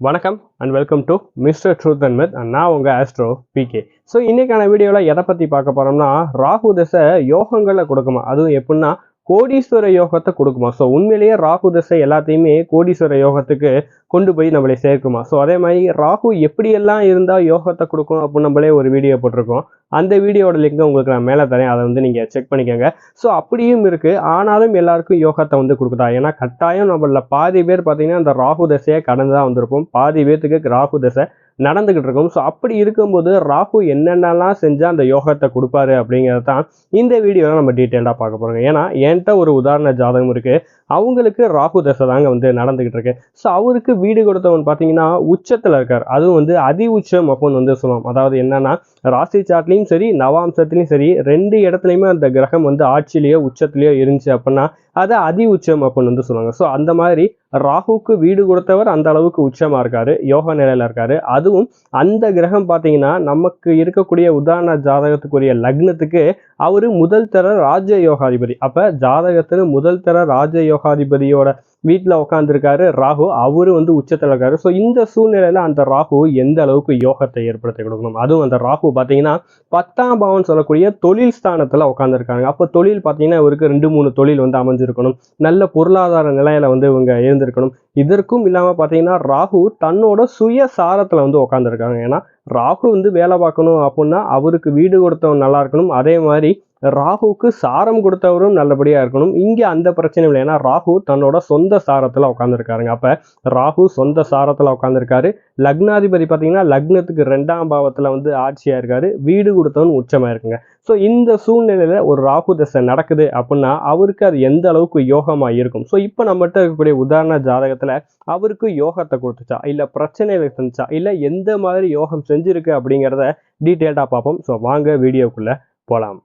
வணக்கம் and welcome to mister truth and myth and நான் உங்கள் ஆஸ்ட்ரோ பிகே ஸோ இன்னைக்கான வீடியோவில் எதை பற்றி பார்க்க போகிறோம்னா ராகு தசை யோகங்களை கொடுக்குமா? அதுவும் எப்படின்னா கோடீஸ்வர யோகத்தை கொடுக்குமா? ஸோ உண்மையிலேயே ராகு தசை எல்லாத்தையுமே கோடீஸ்வர யோகத்துக்கு கொண்டு போய் நம்மளை சேர்க்குமா? ஸோ அதே மாதிரி ராகு எப்படியெல்லாம் இருந்தால் யோகத்தை கொடுக்கும் அப்படின்னு நம்மளே ஒரு வீடியோ போட்டிருக்கோம். அந்த வீடியோட லிங்க் உங்களுக்கு நான் மேலே தரேன். அதை வந்து நீங்கள் செக் பண்ணிக்கோங்க. ஸோ அப்படியும் இருக்குது ஆனாலும் எல்லாருக்கும் யோகத்தை வந்து கொடுக்குதா? ஏன்னா கட்டாயம் நம்மள பாதி பேர் பார்த்தீங்கன்னா அந்த ராகு தசையை கடந்து தான் வந்திருப்போம். பாதி பேர்த்துக்கு ராகு தசை நடந்துக்கிட்டு இருக்கும். ஸோ அப்படி இருக்கும்போது ராகு என்னென்னலாம் செஞ்சால் அந்த யோகத்தை கொடுப்பாரு அப்படிங்கிறது தான் இந்த வீடியோவில் நம்ம டீட்டெயிலாக பார்க்க போகிறோங்க ஏன்னா என்கிட்ட ஒரு உதாரண ஜாதகம் இருக்குது அவங்களுக்கு ராகு தசை தாங்க வந்து நடந்துகிட்டு இருக்கு. ஸோ அவருக்கு வீடு கொடுத்தவன் பார்த்தீங்கன்னா உச்சத்தில் இருக்கார். அதுவும் வந்து அதி உச்சம் அப்படின்னு வந்து சொல்லுவோம் அதாவது என்னன்னா ராசி சாட்லையும் சரி நவாம்சத்துலையும் சரி ரெண்டு இடத்துலையுமே அந்த கிரகம் வந்து ஆட்சியிலேயோ உச்சத்துலேயோ இருந்துச்சு அப்படின்னா அதை அதி உச்சம் அப்படின்னு வந்து சொல்லுவாங்க. ஸோ அந்த மாதிரி ராகுக்கு வீடு கொடுத்தவர் அந்த அளவுக்கு உச்சமாக இருக்காரு யோக நிலையில் இருக்காரு. அதுவும் அந்த கிரகம் பார்த்தீங்கன்னா நமக்கு இருக்கக்கூடிய உதாரண ஜாதகத்துக்குரிய லக்னத்துக்கு அவர் முதல் தர ராஜ யோகாதிபதி அப்போ ஜாதகத்தில் முதல் தர ராஜ யோகாதிபதியோட வீட்டில் உட்காந்துருக்காரு ராகு. அவரு வந்து உச்சத்தில் இருக்காரு. ஸோ இந்த சூழ்நிலையில் அந்த ராகு எந்த அளவுக்கு யோகத்தை ஏற்படுத்தி கொடுக்கணும்? அதுவும் அந்த ராகு பார்த்தீங்கன்னா பத்தாம் பாவம் சொல்லக்கூடிய தொழில் ஸ்தானத்தில் உட்காந்துருக்காங்க அப்போ தொழில் பார்த்தீங்கன்னா இவருக்கு ரெண்டு மூணு தொழில் வந்து அமைஞ்சிருக்கணும். நல்ல பொருளாதார நிலையில வந்து இவங்க இருந்திருக்கணும். இதற்கும் இல்லாமல் பார்த்தீங்கன்னா ராகு தன்னோட சுய சாரத்தில் வந்து உட்காந்துருக்காங்க ஏன்னா ராகு வந்து வேலை பார்க்கணும் அப்படின்னா அவருக்கு வீடு கொடுத்தவன் நல்லா இருக்கணும். அதே மாதிரி ராகுக்கு சாரம் கொடுத்தவரும் நல்லபடியாக இருக்கணும். இங்கே அந்த பிரச்சனை இல்லை. ஏன்னா ராகு தன்னோட சொந்த சாரத்தில் உட்காந்துருக்காருங்க அப்போ ராகு சொந்த சாரத்தில் உட்காந்துருக்காரு லக்னாதிபதி பார்த்தீங்கன்னா லக்னத்துக்கு ரெண்டாம் பாவத்தில் வந்து ஆட்சியாக இருக்காரு. வீடு கொடுத்தவன் உச்சமாக இருக்குங்க. ஸோ இந்த சூழ்நிலையில் ஒரு ராகு தசை நடக்குது அப்படின்னா அவருக்கு அது எந்த அளவுக்கு யோகமாக இருக்கும்? ஸோ இப்போ நம்மகிட்ட இருக்கக்கூடிய உதாரண ஜாதகத்தில் அவருக்கு யோகத்தை கொடுத்துச்சா? இல்லை பிரச்சனைகளை செஞ்சா இல்லை எந்த மாதிரி யோகம் செஞ்சுருக்கு அப்படிங்கிறத டீட்டெயில்டாக பார்ப்போம். ஸோ வாங்க வீடியோக்குள்ளே போகலாம்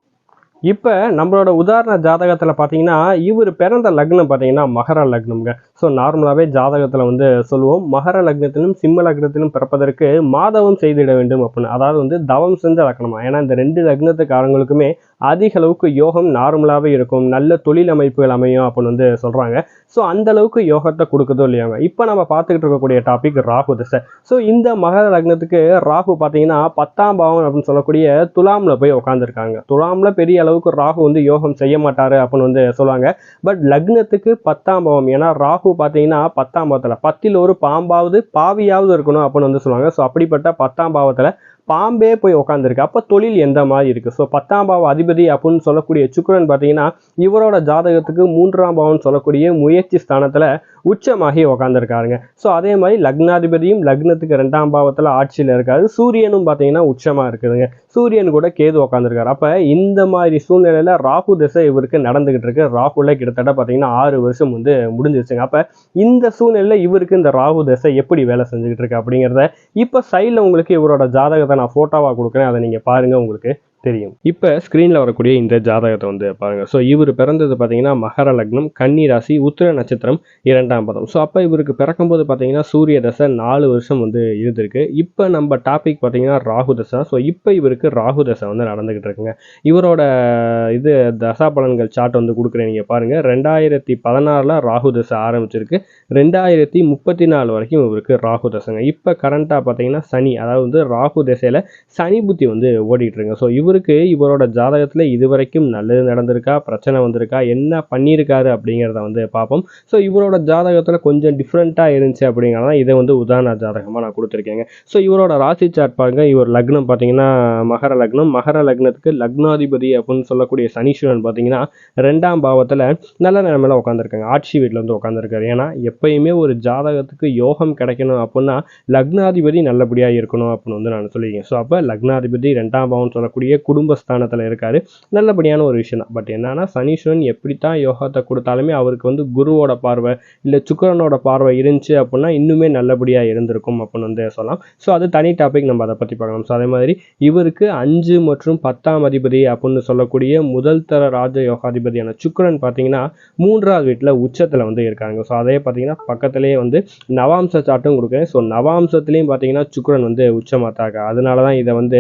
இப்போ நம்மளோட உதாரண ஜாதகத்தில் பார்த்தீங்கன்னா இவர் பிறந்த லக்னம் பார்த்தீங்கன்னா மகர லக்னம்ங்க. ஸோ நார்மலாகவே ஜாதகத்தில் வந்து சொல்லுவோம் மகர லக்னத்திலும் சிம்ம லக்னத்திலும் பிறப்பதற்கு மாதவம் செய்திட வேண்டும் அப்படின்னு. அதாவது வந்து தவம் செஞ்ச லக்னமா? ஏன்னா இந்த ரெண்டு லக்னத்துக்காரங்களுக்குமே அதிக அளவுக்கு யோகம் நார்மலாகவே இருக்கும். நல்ல தொழில் அமைப்புகள் அமையும் அப்படின்னு வந்து சொல்கிறாங்க ஸோ அந்த அளவுக்கு யோகத்தை கொடுக்குதோ இல்லையாங்க இப்போ நம்ம பார்த்துக்கிட்டு இருக்கக்கூடிய டாபிக் ராகு திசை. ஸோ இந்த மகர லக்னத்துக்கு ராகு பார்த்தீங்கன்னா பத்தாம் பாவம் அப்படின்னு சொல்லக்கூடிய துலாமில் போய் உட்காந்துருக்காங்க துலாமில் பெரிய அளவுக்கு ராகு வந்து யோகம் செய்ய மாட்டாரு அப்படின்னு வந்து சொல்லுவாங்க. பட் லக்னத்துக்கு பத்தாம் பாவம். ஏன்னா ராகு பார்த்தீங்கன்னா பத்தாம் பாவத்தில். பத்தில் ஒரு பாம்பாவது பாவியாவது இருக்கணும் அப்படின்னு வந்து சொல்லுவாங்க. ஸோ அப்படிப்பட்ட பத்தாம் பாவத்தில் பாம்பே போய் உட்காந்துருக்கு அப்போ தொழில் எந்த மாதிரி இருக்குது ஸோ பத்தாம் பாவ அதிபதி அப்படின்னு சொல்லக்கூடிய சுக்கரன் பார்த்தீங்கன்னா இவரோட ஜாதகத்துக்கு மூன்றாம் பாவம்னு சொல்லக்கூடிய முயற்சி ஸ்தானத்தில் உச்சமாகி உக்காந்துருக்காருங்க. ஸோ அதே மாதிரி லக்னாதிபதியும் லக்னத்துக்கு ரெண்டாம் பாவத்தில் ஆட்சியில் இருக்காரு. சூரியனும் பார்த்தீங்கன்னா உச்சமாக இருக்குதுங்க. சூரியன் கூட கேது உக்காந்துருக்காரு. அப்போ இந்த மாதிரி சூழ்நிலையில் ராகு திசை இவருக்கு நடந்துகிட்டு இருக்கு. ராகுல கிட்டத்தட்ட பார்த்தீங்கன்னா ஆறு வருஷம் வந்து முடிஞ்சிருச்சுங்க. அப்போ இந்த சூழ்நிலையில் இவருக்கு இந்த ராகு திசை எப்படி வேலை செஞ்சுக்கிட்டு இருக்கு அப்படிங்கிறத இப்போ சைடில் உங்களுக்கு இவரோட ஜாதகத்தை நான் ஃபோட்டோவாக கொடுக்குறேன். அதை நீங்கள் பாருங்கள் உங்களுக்கு. தெரியும். இப்போ ஸ்க்ரீனில் வரக்கூடிய இந்த ஜாதகத்தை வந்து பாருங்கள் ஸோ இவர் பிறந்தது பார்த்தீங்கன்னா மகர லக்னம் கன்னி ராசி உத்திர நட்சத்திரம் இரண்டாம் பதம். ஸோ அப்போ இவருக்கு பிறக்கும்போது பார்த்தீங்கன்னா சூரிய தசை நாலு வருஷம் வந்து இருந்திருக்கு. இப்போ நம்ம டாபிக் பார்த்தீங்கன்னா ராகு தசை. ஸோ இப்போ இவருக்கு ராகு தசை வந்து நடந்துக்கிட்டு இருக்குங்க. இவரோட இது தசா பலன்கள் சார்ட் வந்து கொடுக்குறேன். நீங்கள் பாருங்கள் ரெண்டாயிரத்தி பதினாறில் ராகு தசை ஆரம்பிச்சிருக்கு. ரெண்டாயிரத்தி முப்பத்தி நாலு வரைக்கும் இவருக்கு ராகு தசைங்க. இப்போ கரண்ட்டாக பார்த்தீங்கன்னா சனி அதாவது வந்து ராகு தசையில் சனி புத்தி வந்து ஓடிட்டுருங்க ஸோ இவர் இவருக்கு இவரோட ஜாதகத்தில் இது வரைக்கும் நல்லது நடந்திருக்கா? பிரச்சனை வந்திருக்கா? என்ன பண்ணியிருக்காரு அப்படிங்கிறத வந்து பார்ப்போம். ஸோ இவரோட ஜாதகத்தில் கொஞ்சம் டிஃப்ரெண்ட்டாக இருந்துச்சு அப்படிங்கிறத இதை வந்து உதாரண ஜாதகமாக நான் கொடுத்துருக்கேங்க. ஸோ இவரோட ராசி சாட் பாருங்க. இவர் லக்னம் பார்த்தீங்கன்னா மகர லக்னம். மகர லக்னத்துக்கு லக்னாதிபதி அப்படின்னு சொல்லக்கூடிய சனீஸ்வரன் பார்த்தீங்கன்னா ரெண்டாம் பாவத்தில் நல்ல நிலமையில உட்காந்துருக்காங்க ஆட்சி வீட்டில் வந்து உட்காந்துருக்காரு ஏன்னா எப்பயுமே ஒரு ஜாதகத்துக்கு யோகம் கிடைக்கணும் அப்படின்னா லக்னாதிபதி நல்லபடியாக இருக்கணும் அப்படின்னு வந்து நான் சொல்லியிருக்கேன். ஸோ அப்போ லக்னாதிபதி ரெண்டாம் பாவம் சொல்லக்கூடிய குடும்பஸ்தானத்தில் இருக்கார். நல்லபடியான ஒரு விஷயம் தான் பட் என்னன்னா சனீஸ்வரன் எப்படித்தான் யோகாத்தை கொடுத்தாலுமே அவருக்கு வந்து குருவோட பார்வை இல்லை சுக்கரனோட பார்வை இருந்துச்சு அப்படின்னா இன்னுமே நல்லபடியாக இருந்திருக்கும் அப்படின்னு வந்து சொல்லலாம். ஸோ அது தனி டாபிக் நம்ம அதை பற்றி பார்க்கலாம். ஸோ அதே மாதிரி இவருக்கு அஞ்சு மற்றும் பத்தாம் அதிபதி அப்படின்னு சொல்லக்கூடிய முதல் தர ராஜ யோகாதிபதியான சுக்கரன் பார்த்தீங்கன்னா மூன்றாவது வீட்டில் உச்சத்தில் வந்து இருக்காங்க ஸோ அதே பார்த்தீங்கன்னா பக்கத்துலேயே வந்து நவாம்ச சாட்டும் கொடுக்குறேன். ஸோ நவாம்சத்துலேயும் பார்த்தீங்கன்னா சுக்கரன் வந்து உச்சமாக தாக்க அதனால தான் இதை வந்து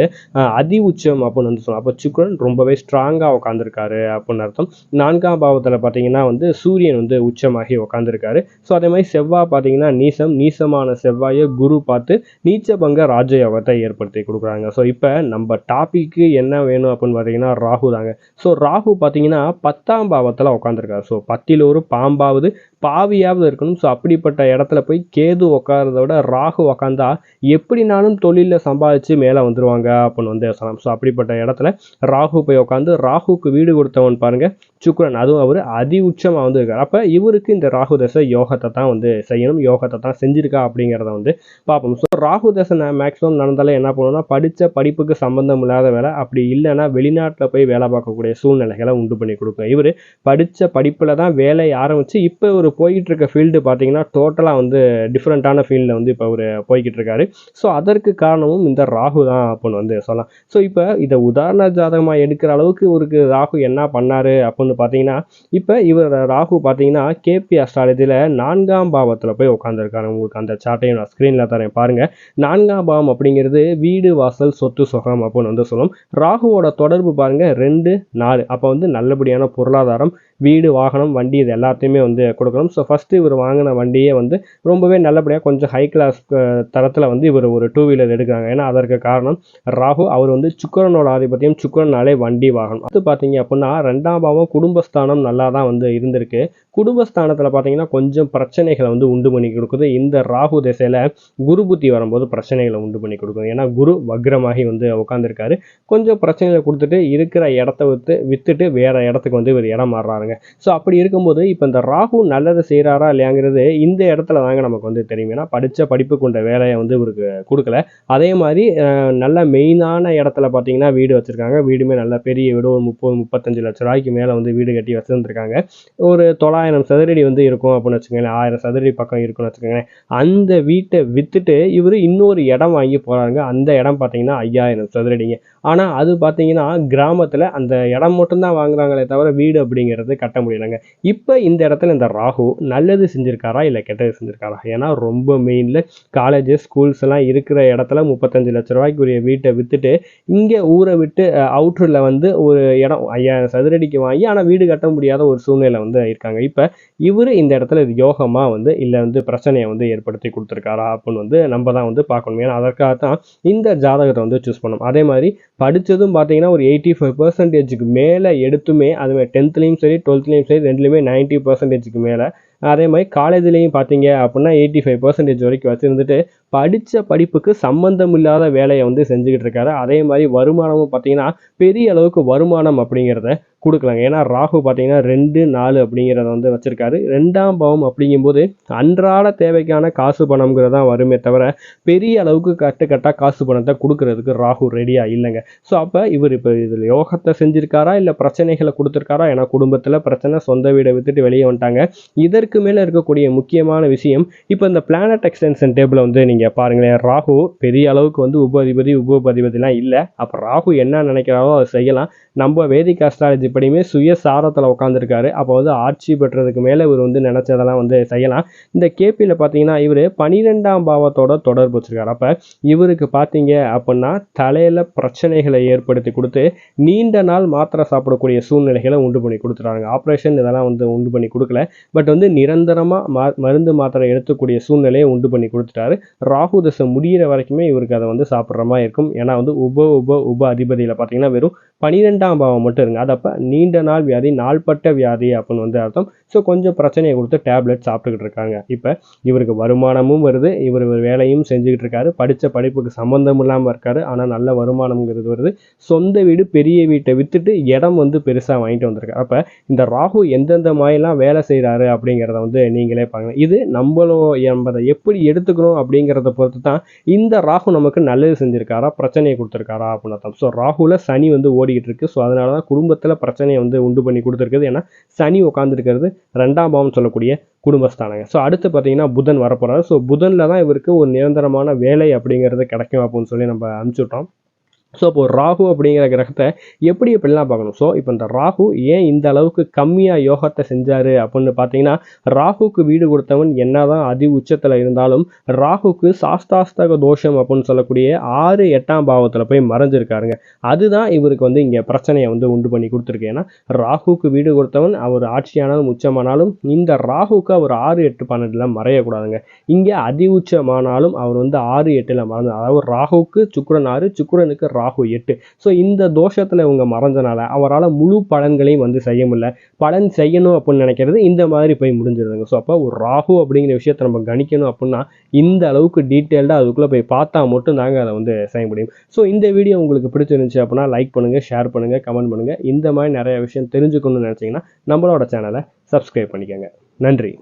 அதி உச்சம் அப்படின்னு ஒன்று வந்து சொல்லுவோம் அப்போ சுக்ரன் ரொம்பவே ஸ்ட்ராங்காக உட்காந்துருக்காரு அப்படின்னு அர்த்தம். நான்காம் பாவத்தில் பார்த்தீங்கன்னா வந்து சூரியன் வந்து உச்சமாகி உட்காந்துருக்காரு ஸோ அதே மாதிரி செவ்வாய் பார்த்தீங்கன்னா நீசம் நீசமான செவ்வாயை குரு பார்த்து நீச்சபங்க ராஜயோகத்தை ஏற்படுத்தி கொடுக்குறாங்க. ஸோ இப்போ நம்ம டாபிக்கு என்ன வேணும் அப்படின்னு பார்த்தீங்கன்னா ராகு தாங்க. ஸோ ராகு பார்த்தீங்கன்னா பத்தாம் பாவத்தில் உட்காந்துருக்காரு ஸோ பத்தில் ஒரு பாம்பாவது பாவியாவது இருக்கணும். ஸோ அப்படிப்பட்ட இடத்துல போய் கேது உட்காரத விட ராகு உக்காந்தா எப்படினாலும் தொழிலில் சம்பாதிச்சு மேலே வந்துருவாங்க அப்படின்னு வந்து சொல்லலாம் ஸோ அப்படிப்பட்ட இடத்துல ராகு போய் உட்காந்து ராகுக்கு வீடு கொடுத்தவன் பாருங்க சுக்ரன் அதுவும் அவர் அதி உச்சமாக வந்து இருக்கார். அப்போ இவருக்கு இந்த ராகு தசை யோகத்தை தான் வந்து செய்யணும் யோகத்தை தான் செஞ்சிருக்கா அப்படிங்கிறத வந்து பார்ப்போம். ஸோ ராகு தசை மேக்ஸிமம் நடந்தாலே என்ன பண்ணணும்னா படித்த படிப்புக்கு சம்பந்தம் இல்லாத வேலை அப்படி இல்லைன்னா வெளிநாட்டில் போய் வேலை பார்க்கக்கூடிய சூழ்நிலைகளை உண்டு பண்ணி கொடுக்கும். இவர் படித்த படிப்பில் தான் வேலையை ஆரம்பித்து இப்போ ஒரு போய்கிட்டு இருக்க ஃபீல்டு பார்த்தீங்கன்னா டோட்டலாக வந்து டிஃப்ரெண்ட்டான ஃபீல்டில் வந்து இப்போ அவர் போய்கிட்டு இருக்காரு. ஸோ அதற்கு காரணமும் இந்த ராகு தான் அப்படின்னு வந்து சொல்லலாம். ஸோ இப்போ இதை உதாரண ஜாதகமாக எடுக்கிற அளவுக்கு இவருக்கு ராகு என்ன பண்ணாரு அப்படின்னு பார்த்தீங்கன்னா இப்போ இவர் ராகு பார்த்தீங்கன்னா கேபி அஸ்ட்ராலஜியில் நான்காம் பாவத்தில் போய் உட்காந்துருக்காரு உங்களுக்கு அந்த சார்ட்டையும் நான் ஸ்க்ரீனில் தரேன். பாருங்கள் நான்காம் பாவம் அப்படிங்கிறது வீடு வாசல் சொத்து சுகம் அப்படின்னு வந்து சொல்லும். ராகுவோட தொடர்பு பாருங்கள் ரெண்டு நாலு. அப்போ வந்து நல்லபடியான பொருளாதாரம் வீடு வாகனம் வண்டி இது எல்லாத்தையுமே வந்து கொடுக்கணும். ஸோ ஃபஸ்ட்டு இவர் வாங்கின வண்டியே வந்து ரொம்பவே நல்லபடியாக கொஞ்சம் ஹை கிளாஸ் தரத்தில் வந்து இவர் ஒரு டூ வீலர் எடுக்கிறாங்க. ஏன்னா அதற்கு காரணம் ராகு. அவர் வந்து சுக்கரனோட ஆதிபத்தியம். சுக்கரனாலே வண்டி வாகனம். அது பார்த்தீங்க அப்படின்னா ரெண்டாம் பாவம் குடும்பஸ்தானம் நல்லா தான் வந்து இருந்திருக்கு. குடும்பஸ்தானத்தில் பார்த்தீங்கன்னா கொஞ்சம் பிரச்சனைகளை வந்து உண்டு பண்ணி கொடுக்குது. இந்த ராகு திசையில் குரு புத்தி வரும்போது பிரச்சனைகளை உண்டு பண்ணி கொடுக்குது. ஏன்னா குரு வக்ரமாகி வந்து உட்காந்துருக்காரு கொஞ்சம் பிரச்சனைகளை கொடுத்துட்டு இருக்கிற இடத்த வித்து வித்துட்டு வேற இடத்துக்கு வந்து இவர் இடம் மாறுறாருங்க. ஸோ அப்படி இருக்கும்போது இப்போ இந்த ராகு நல்லது செய்கிறாரா இல்லையாங்கிறது இந்த இடத்துல தாங்க நமக்கு வந்து தெரியும். ஏன்னா படித்த படிப்பு கொண்ட வேலையை வந்து இவருக்கு கொடுக்கல. அதே மாதிரி நல்ல மெயினான இடத்துல பார்த்தீங்கன்னா வீடு வச்சுருக்காங்க. வீடுமே நல்ல பெரிய வீடு ஒரு முப்பது முப்பத்தஞ்சு லட்ச ரூபாய்க்கு மேலே வந்து வீடு கட்டி வச்சுருந்துருக்காங்க. ஒரு தொள்ளாயிரம் சதுரடி வந்து இருக்கும் அப்படின்னு வச்சுக்கோங்களேன். ஆயிரம் சதுரடி பக்கம் இருக்குன்னு வச்சுக்கோங்களேன். அந்த வீட்டை விற்றுட்டு இவர் இன்னொரு இடம் வாங்கி போகிறாங்க அந்த இடம் பார்த்தீங்கன்னா ஐயாயிரம் சதுரடிங்க. ஆனால் அது பார்த்தீங்கன்னா கிராமத்தில் அந்த இடம் மட்டும்தான் வாங்குறாங்களே தவிர வீடு அப்படிங்கிறது கட்ட முடியலைங்க. இப்போ இந்த இடத்துல இந்த ராகு நல்லது செஞ்சுருக்காரா இல்லை கெட்டது செஞ்சுருக்காரா? ஏன்னா ரொம்ப மெயினில் காலேஜஸ் ஸ்கூல்ஸ் எல்லாம் இருக்கிற இடத்துல முப்பத்தஞ்சு லட்ச ரூபாய்க்குரிய வீட்டை விற்றுட்டு இங்கே ஊரை விட்டு அவுட்டரில் வந்து ஒரு இடம் ஐயாயிரம் சதுரடிக்கு வாங்கி ஆனால் வீடு கட்ட முடியாத ஒரு சூழ்நிலை வந்து இருக்காங்க. இப்போ இவர் இந்த இடத்துல இது யோகமாக வந்து இல்லை வந்து பிரச்சனையை வந்து ஏற்படுத்தி கொடுத்துருக்காரா அப்படின்னு வந்து நம்ம தான் வந்து பார்க்கணும். ஏன்னா அதற்காக தான் இந்த ஜாதகத்தை வந்து சூஸ் பண்ணணும் அதே மாதிரி படித்ததும் பார்த்தீங்கன்னா ஒரு எயிட்டி ஃபைவ் பர்சன்டேஜுக்கு மேலே எடுத்துமே அதுமாதிரி டென்த்லேயும் சரி டுவெல்த்லேயும் சரி ரெண்டுலேயுமே நைன்ட்டி பர்சன்டேஜுக்கு மேலே. அதே மாதிரி காலேஜ்லேயும் பார்த்தீங்க அப்படின்னா எயிட்டி ஃபைவ் பர்சன்டேஜ் வரைக்கும் வச்சுருந்துட்டு படித்த படிப்புக்கு சம்மந்தம் இல்லாத வேலையை வந்து செஞ்சுக்கிட்டு இருக்காரு. அதே மாதிரி வருமானமும் பார்த்தீங்கன்னா பெரிய அளவுக்கு வருமானம் அப்படிங்கிறத கொடுக்கலாங்க. ஏன்னா ராகு பார்த்தீங்கன்னா ரெண்டு நாலு அப்படிங்கிறத வந்து வச்சுருக்காரு. ரெண்டாம் பாவம் அப்படிங்கும்போது அன்றாட தேவைக்கான காசு பணம்ங்கிறது தான் வருமே தவிர பெரிய அளவுக்கு கட்டு கட்டாக காசு பணத்தை கொடுக்கறதுக்கு ராகு ரெடியாக இல்லைங்க. ஸோ அப்போ இவர் இப்போ இதில் யோகத்தை செஞ்சிருக்காரா? இல்லை பிரச்சனைகளை கொடுத்துருக்காரா? ஏன்னா குடும்பத்தில் பிரச்சனை சொந்த வீடை விட்டுட்டு வெளியே வந்துட்டாங்க. இதற்கு மேலே இருக்கக்கூடிய முக்கியமான விஷயம் இப்போ இந்த பிளானட் எக்ஸ்டென்ஷன் டேபிளை வந்து நீங்கள் பாருங்களேன் ராகு பெரிய அளவுக்கு வந்து உபதிபதி உபோபதிபதிலாம் இல்லை. அப்போ ராகு என்ன நினைக்கிறாரோ அதை செய்யலாம். நம்ம வேதிக் அஸ்ட்ராலஜி அப்படியுமே சுய சாரத்தில் உட்காந்துருக்காரு அப்போ வந்து ஆட்சி பெற்றதுக்கு மேலே இவர் வந்து நினச்சதெல்லாம் வந்து செய்யலாம். இந்த கேபியில் பார்த்தீங்கன்னா இவர் பனிரெண்டாம் பாவத்தோட தொடர்பு வச்சுருக்காரு. அப்போ இவருக்கு பார்த்தீங்க அப்படின்னா தலையில் பிரச்சனைகளை ஏற்படுத்தி கொடுத்து நீண்ட நாள் மாத்திரை சாப்பிடக்கூடிய சூழ்நிலைகளை உண்டு பண்ணி கொடுத்துறாங்க ஆப்ரேஷன் இதெல்லாம் வந்து உண்டு பண்ணி கொடுக்கல. பட் வந்து நிரந்தரமாக மா மருந்து மாத்திரை எடுத்துக்கூடிய சூழ்நிலையை உண்டு பண்ணி கொடுத்துட்டாரு. ராகு தசை முடியிற வரைக்குமே இவருக்கு அதை வந்து சாப்பிட்ற மாதிரி இருக்கும். ஏன்னா வந்து உப உப உப அதிபதியில் பார்த்தீங்கன்னா வெறும் பனிரெண்டாம் பாவம் மட்டும் இருங்க. அதப்போ அப்போ நீண்ட நாள் வியாதி நாள்பட்ட வியாதி அப்படின்னு வந்து அர்த்தம். ஸோ கொஞ்சம் பிரச்சனையை கொடுத்து டேப்லெட் சாப்பிட்டுக்கிட்டு இருக்காங்க. இப்போ இவருக்கு வருமானமும் வருது. இவர் வேலையும் செஞ்சுக்கிட்டு இருக்காரு. படித்த படிப்புக்கு சம்மந்தம் இல்லாமல் இருக்காரு. ஆனால் நல்ல வருமானம்ங்கிறது வருது. சொந்த வீடு பெரிய வீட்டை விற்றுட்டு இடம் வந்து பெருசாக வாங்கிட்டு வந்திருக்காரு. அப்போ இந்த ராகு எந்தெந்த மாதிரிலாம் வேலை செய்கிறாரு அப்படிங்கிறத வந்து நீங்களே பாருங்க. இது நம்மளோ என்பதை எப்படி எடுத்துக்கணும் அப்படிங்கிறத பொறுத்து தான் இந்த ராகு நமக்கு நல்லது செஞ்சுருக்காரா பிரச்சனையை கொடுத்துருக்காரா அப்படின்னு அர்த்தம். ஸோ ராகுல சனி வந்து ஓடிக்கிட்டு இருக்கு. ஸோ அதனால தான் குடும்பத்தில் பிரச்சனையை வந்து உண்டு பண்ணி கொடுத்துருக்குது. ஏன்னா சனி உட்காந்துருக்கிறது ரெண்டாம் பாவம் சொல்லக்கூடிய குடும்பஸ்தானங்க. ஸோ அடுத்து பார்த்தீங்கன்னா புதன் வரப்போகிறாரு ஸோ புதனில் தான் இவருக்கு ஒரு நிரந்தரமான வேலை அப்படிங்கிறது கிடைக்கும் அப்படின்னு சொல்லி நம்ம அனுப்பிச்சுட்டோம். ஸோ இப்போ ராகு அப்படிங்கிற கிரகத்தை எப்படி எப்படிலாம் பார்க்கணும்? ஸோ இப்போ இந்த ராகு ஏன் இந்த அளவுக்கு கம்மியாக யோகத்தை செஞ்சாரு அப்படின்னு பார்த்தீங்கன்னா ராகுக்கு வீடு கொடுத்தவன் என்னதான் அதி உச்சத்தில் இருந்தாலும் ராகுக்கு சாஸ்தாஸ்தக தோஷம் அப்படின்னு சொல்லக்கூடிய ஆறு எட்டாம் பாவத்தில் போய் மறைஞ்சிருக்காருங்க. அதுதான் இவருக்கு வந்து இங்கே பிரச்சனையை வந்து உண்டு பண்ணி கொடுத்துருக்கு. ஏன்னா ராகுக்கு வீடு கொடுத்தவன் அவர் ஆட்சியானாலும் உச்சமானாலும் இந்த ராகுக்கு அவர் ஆறு எட்டு பன்னெண்டில் மறையக்கூடாதுங்க. இங்கே அதி உச்சமானாலும் அவர் வந்து ஆறு எட்டில் மறந்து அதாவது ராகுக்கு சுக்கிரன் ஆறு சுக்கிரனுக்கு ராகு எட்டு. ஸோ இந்த தோஷத்தில் இவங்க மறைஞ்சனால அவரால் முழு பலன்களையும் வந்து செய்ய முடியல. பலன் செய்யணும் அப்படின்னு நினைக்கிறது இந்த மாதிரி போய் முடிஞ்சிருதுங்க. ஸோ அப்போ ஒரு ராகு அப்படிங்கிற விஷயத்த நம்ம கணிக்கணும் அப்படின்னா இந்த அளவுக்கு டீட்டெயில்டாக அதுக்குள்ளே போய் பார்த்தா மட்டும் தாங்க அதை வந்து செய்ய முடியும். ஸோ இந்த வீடியோ உங்களுக்கு பிடிச்சிருந்துச்சு அப்படின்னா லைக் பண்ணுங்கள் ஷேர் பண்ணுங்கள் கமெண்ட் பண்ணுங்கள் இந்த மாதிரி நிறைய விஷயம் தெரிஞ்சுக்கணும்னு நினச்சிங்கன்னா நம்மளோட சேனலை சப்ஸ்கிரைப் பண்ணிக்கோங்க. நன்றி.